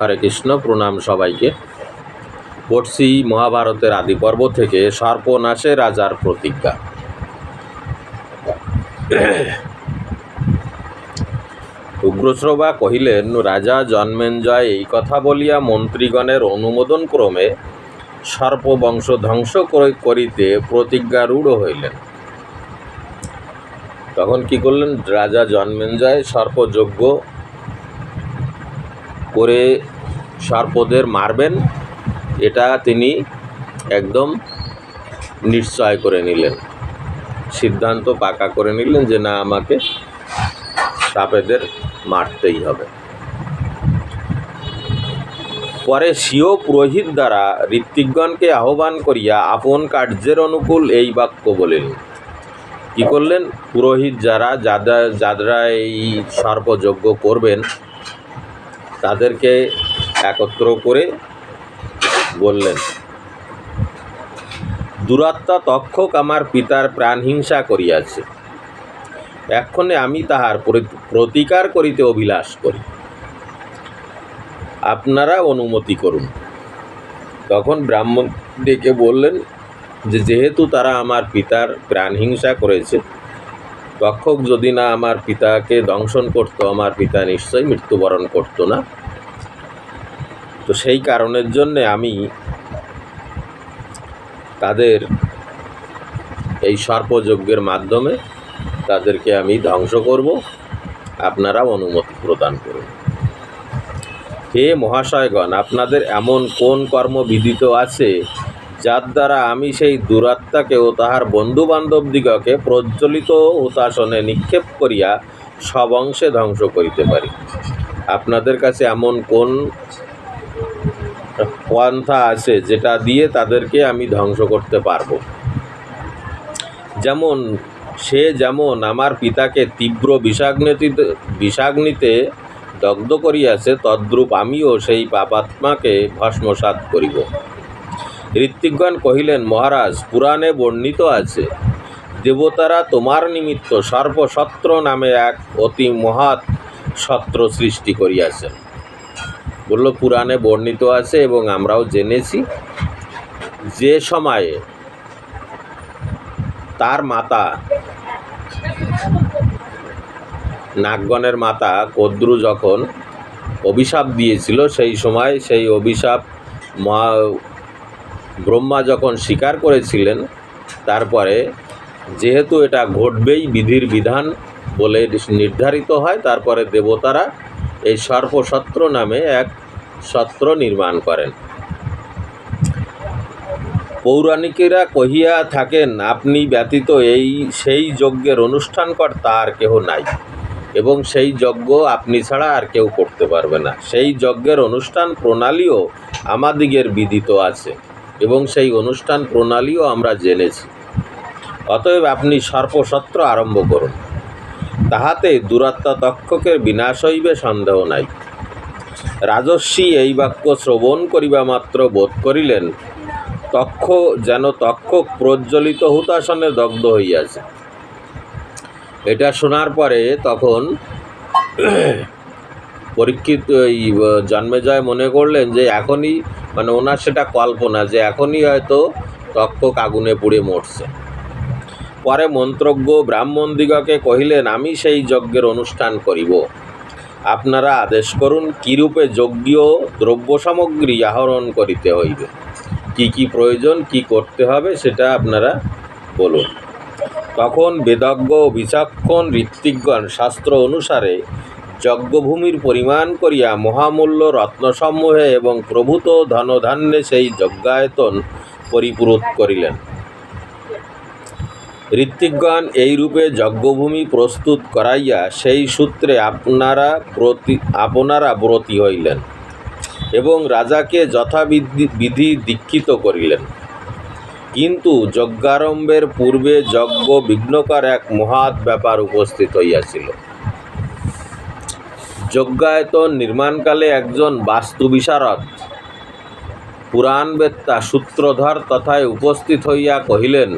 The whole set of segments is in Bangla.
হরে কৃষ্ণ, প্রণাম সবাইকে। পড়ছি মহাভারতের আদি পর্ব থেকে সর্পনাশে রাজার প্রতিজ্ঞা। উগ্রশ্রবা কহিলেন, রাজা জন্মেঞ্জয়, এই কথা বলিয়া মন্ত্রীগণের অনুমোদন ক্রমে সর্পবংশ ধ্বংস করে- করিতে প্রতিজ্ঞারূঢ় হইলেন। তখন কি করলেন? রাজা জন্মেঞ্জয় সর্পযজ্ঞ করে সর্পদের মারবেন, এটা তিনি একদম নিশ্চয় করে নিলেন। সিদ্ধান্ত পাকা করে নিলেন যে না, আমাকে সাপেদের মারতেই হবে। পরে স্বীয় পুরোহিত দ্বারা ঋত্বিকগণকে আহ্বান করিয়া আপন কার্যের অনুকূল এই বাক্য বলিলেন, কি করলেন? পুরোহিত যারা যারা যারা এই সর্পযজ্ঞ করবেন তাদেরকে একত্র করে বললেন, দুরাত্মা তক্ষক আমার পিতার প্রাণহিংসা করিয়াছে। এক্ষণে আমি তাহার প্রতিকার করিতে অভিলাষ করি। আপনারা অনুমতি করুন। তখন ব্রাহ্মণ ডেকে বললেন যে, যেহেতু তারা আমার পিতার প্রাণহিংসা করেছে তক্ষক যদি না আমার পিতাকে দংশন করতো, আমার পিতা নিশ্চয়ই মৃত্যুবরণ করতো না। তো সেই কারণের জন্যে আমি তাদের এই সর্পযজ্ঞের মাধ্যমে তাদেরকে আমি ধ্বংস করব। আপনারা অনুমতি প্রদান করুন। হে মহাশয়গণ, আপনাদের এমন কোন কর্ম বিদিত আছে যার দ্বারা আমি সেই দুরাত্মাকে ও তাহার বন্ধু বান্ধবদিগকে প্রজ্বলিত হুতাসনে নিক্ষেপ করিয়া সব অংশে ধ্বংস করিতে পারি। আপনাদের কাছে এমন কোন পন্থা আছে যেটা দিয়ে তাদেরকে আমি ধ্বংস করতে পারব? যেমন, সে যেমন আমার পিতাকে তীব্র বিষাগ্নিতে বিষাগ্নিতে দগ্ধ করিয়াছে, তদ্রূপ আমিও সেই পাপাত্মাকে ভস্মসাৎ করিব। ঋত্বিকগণ কহিলেন, মহারাজ, পুরাণে বর্ণিত আছে, দেবতারা তোমার নিমিত্ত সর্বশত্র নামে এক অতি মহৎ সত্র সৃষ্টি করিয়াছেন। বলল, পুরাণে বর্ণিত আছে এবং আমরাও জেনেছি। যে সময়ে তার মাতা, নাগগণের মাতা কদ্রু যখন অভিশাপ দিয়েছিল, সেই সময় সেই অভিশাপ মহা ব্রহ্মা যখন স্বীকার করেছিলেন, তারপরে যেহেতু এটা ঘটবেই বিধির বিধান বলে নির্ধারিত হয়, তারপরে দেবতারা এই সর্পসত্র নামে এক সত্র নির্মাণ করেন। পৌরাণিকেরা কহিয়া থাকেন, আপনি ব্যতীত এই সেই যজ্ঞের অনুষ্ঠানকর্তা আর কেহ নাই এবং সেই যজ্ঞ আপনি ছাড়া আর কেউ করতে পারবে না। সেই যজ্ঞের অনুষ্ঠান প্রণালীও আমাদিগের বিদিত আছে। এবং সেই অনুষ্ঠান প্রণালীও আমরা জেনেছি। অতএব আপনি সর্পসত্র আরম্ভ করুন। তাহাতে দুরাত্মা তক্ষকের বিনাশ হইবে, সন্দেহ নাই। রাজস্বী এই বাক্য শ্রবণ করিবা মাত্র বোধ করিলেন, তক্ষ যেন তক্ষক প্রজ্বলিত হুতাসনে দগ্ধ হইয়াছে। এটা শোনার পরে তখন পরীক্ষিত এই জন্মেজয় মনে করলেন যে এখনই মানে ওনার সেটা কল্পনা যে এখনই হয়তো তক্ষক আগুনে পুড়ে মরছে। পরে মন্ত্রজ্ঞ ব্রাহ্মণদিগকে কহিলেন, আমি সেই যজ্ঞের অনুষ্ঠান করিব। আপনারা আদেশ করুন, কীরূপে যজ্ঞীয় দ্রব্য সামগ্রী আহরণ করিতে হইবে। কি কি প্রয়োজন, কি করতে হবে, সেটা আপনারা বলুন। তখন বেদজ্ঞ বিচক্ষণ ঋত্বিকগণ শাস্ত্র অনুসারে যজ্ঞভূমির পরিমাণ করিয়া মহামূল্য রত্নসমূহে এবং প্রভূত ধনধান্যে সেই যজ্ঞায়তন পরিপূরক করিলেন। ঋত্বিকগণ এই রূপে যজ্ঞভূমি প্রস্তুত করাইয়া সেই সূত্রে আপনারা প্রতি, আপনারা ব্রতী হইলেন এবং রাজাকে যথাবিধি, বিধি দীক্ষিত করিলেন। কিন্তু যজ্ঞারম্ভের পূর্বে যজ্ঞ বিঘ্নকার এক মহৎ ব্যাপার উপস্থিত হইয়াছিল। যজ্ঞায়তন নির্মাণকালে একজন বাস্তু বিশারদ পুরাণবেত্তা সূত্রধর তথায় উপস্থিত হইয়া কহিলেন,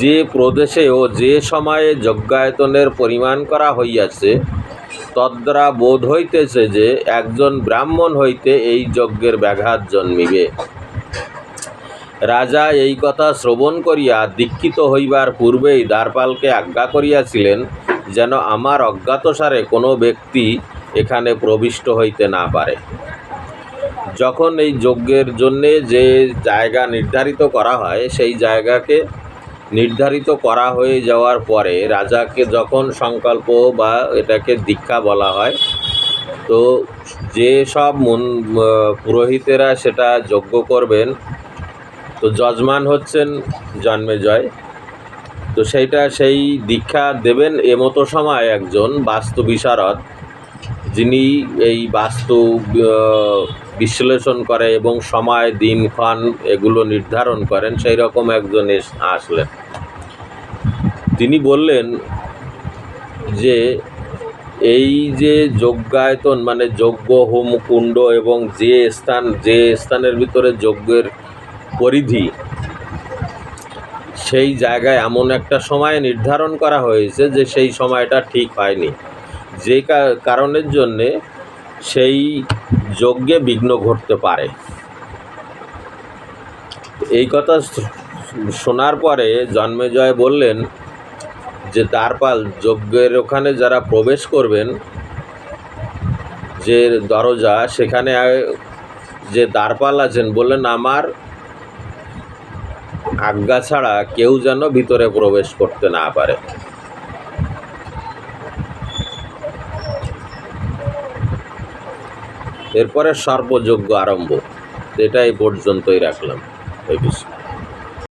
যে প্রদেশে ও যে সময়ে যজ্ঞায়তনের পরিমাণ করা হইয়াছে তদ্রা বোধ হইতেছে যে একজন ব্রাহ্মণ হইতে এই যজ্ঞের ব্যাঘাত জন্মিবে। রাজা এই কথা শ্রবণ করিয়া দীক্ষিত হইবার পূর্বেই দ্বারপালকে আজ্ঞা করিয়াছিলেন যেন আমার অজ্ঞাতসারে কোনো ব্যক্তি এখানে প্রবিষ্ট হইতে না পারে। যখন এই যজ্ঞের জন্যে যে জায়গা নির্ধারিত করা হয়, সেই জায়গাকে নির্ধারিত করা হয়ে যাওয়ার পরে রাজাকে যখন সংকল্প বা এটাকে দীক্ষা বলা হয়, তো যে সব মন পুরোহিতেরা সেটা যজ্ঞ করবেন, তো যজমান হচ্ছেন জন্মেজয় তো সেইটা সেই দীক্ষা দেবেন এমতো সময় একজন বাস্তু বিশারদ, যিনি এই বাস্তু বিশ্লেষণ করে এবং সময় দিনক্ষণ এগুলো নির্ধারণ করেন, সেই রকম একজন আসলেন। তিনি বললেন যে, এই যে যজ্ঞায়তন মানে যজ্ঞ, হোম, কুণ্ড এবং যে স্থান, যে স্থানের ভিতরে যজ্ঞের পরিধি সেই জায়গায় এমন একটা সময় নির্ধারণ করা হয়েছে যে সেই সময়টা ঠিক হয়নি। যে কারণের জন্যে সেই যজ্ঞে বিঘ্ন ঘটতে পারে। এই কথা শোনার পরে জন্মেজয় বললেন যে, দ্বারপাল, যজ্ঞের ওখানে যারা প্রবেশ করবেন, যে দরজা সেখানে যে দ্বারপাল আছেন, বললেন, আমার আজ্ঞা ছাড়া কেউ যেন ভিতরে প্রবেশ করতে না পারে। এরপরে সর্বযজ্ঞ আরম্ভ। এটাই পর্যন্তই রাখলাম। এই বিষয়ে।